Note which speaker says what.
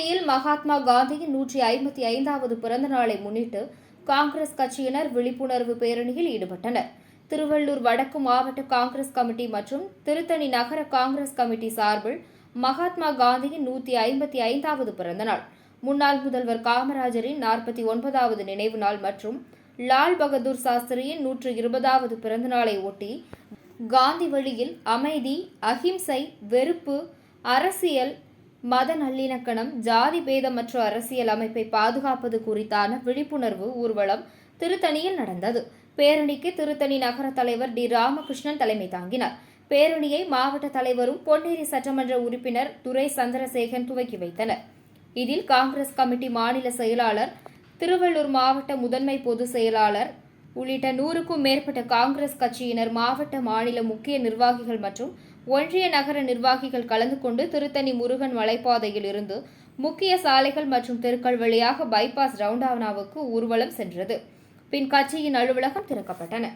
Speaker 1: மகாத்மா காந்தியின் நூற்றி ஐம்பத்தி ஐந்தாவது பிறந்த நாளை முன்னிட்டு காங்கிரஸ் கட்சியினர் விழிப்புணர்வு பேரணியில் ஈடுபட்டனர். திருவள்ளூர் வடக்கு மாவட்ட காங்கிரஸ் கமிட்டி மற்றும் திருத்தணி நகர காங்கிரஸ் கமிட்டி சார்பில் மகாத்மா காந்தியின் நூற்றி ஐம்பத்தி ஐந்தாவது பிறந்த நாள். முன்னாள் முதல்வர் காமராஜரின் நாற்பத்தி ஒன்பதாவது நினைவு நாள் மற்றும் லால் பகதூர் சாஸ்திரியின் நூற்று இருபதாவது பிறந்த நாளை ஒட்டி காந்தி வழியில் அமைதி அகிம்சை வெறுப்பு அரசியல் மத நல்லிணக்கணம் ஜாதி பேதமற்ற அரசியல் அமைப்பை பாதுகாப்பது குறித்தான விழிப்புணர்வு ஊர்வலம் திருத்தணியில் நடந்தது. பேரணிக்கு திருத்தணி நகர தலைவர் டி. ராமகிருஷ்ணன் தலைமை தாங்கினார். பேரணியை மாவட்ட தலைவரும் பொன்னேரி சட்டமன்ற உறுப்பினர் துரை சந்திரசேகன் துவக்கி வைத்தனர். இதில் காங்கிரஸ் கமிட்டி மாநில செயலாளர் திருவள்ளூர் மாவட்ட முதன்மை பொதுச் செயலாளர் உள்ளிட்ட நூறுக்கும் மேற்பட்ட காங்கிரஸ் கட்சியினர் மாவட்ட மாநில முக்கிய நிர்வாகிகள் மற்றும் ஒன்றிய நகர நிர்வாகிகள் கலந்து கொண்டு திருத்தணி முருகன் மலைப்பாதையில் இருந்து முக்கிய சாலைகள் மற்றும் தெருக்கள் வழியாக பைபாஸ் ரவுண்டானாவுக்கு ஊர்வலம் சென்றது. பின் கட்சியின் அலுவலகம் திறக்கப்பட்டன.